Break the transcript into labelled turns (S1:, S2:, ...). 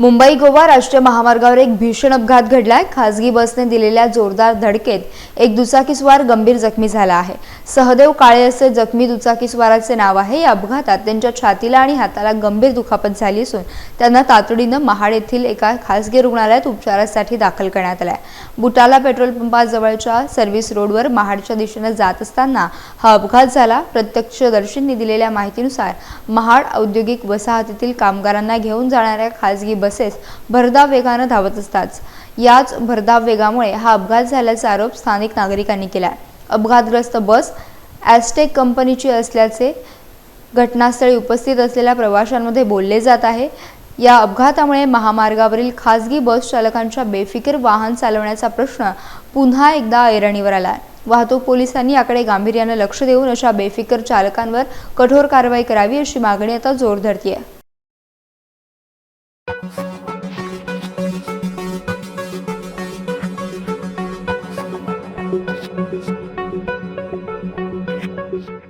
S1: मुंबई गोवा राष्ट्रीय महामार्गावर एक भीषण अपघात घडलाय. खासगी बसने दिलेल्या जोरदार धडकेत एक दुचाकीस्वार गंभीर जखमी झाला आहे. सहदेव काळे असे जखमी दुचाकीस्वाराचे नाव आहे. या अपघातात त्यांच्या छातीला आणि हाताला गंभीर दुखापत झाली असून त्यांना तातडीनं महाड येथील एका खासगी रुग्णालयात उपचारासाठी दाखल करण्यात आलाय. बुटाला पेट्रोल पंपाजवळच्या सर्व्हिस रोडवर महाडच्या दिशेनं जात असताना हा अपघात झाला. प्रत्यक्षदर्शींनी दिलेल्या माहितीनुसार महाड औद्योगिक वसाहतीतील कामगारांना घेऊन जाणाऱ्या खासगी बसेस भरधाव वेगानं धावत असतात. याच भरधाव वेगामुळे हा अपघात झाल्याचा आरोप स्थानिक नागरिकांनी केला अपघातग्रस्त बस ॲस्टेक कंपनीची असल्याचे घटनास्थळी उपस्थित असलेल्या प्रवाशांमध्ये बोलले जात आहे. या अपघातामुळे महामार्गावरील खासगी बस चालकांच्या बेफिकीर वाहन चालवण्याचा प्रश्न पुन्हा एकदा ऐरणीवर आला वाहतूक पोलिसांनी याकडे गांभीर्यानं लक्ष देऊन अशा बेफिकर चालकांवर कठोर कारवाई करावी अशी मागणी आता जोर धरतीये. Thank you.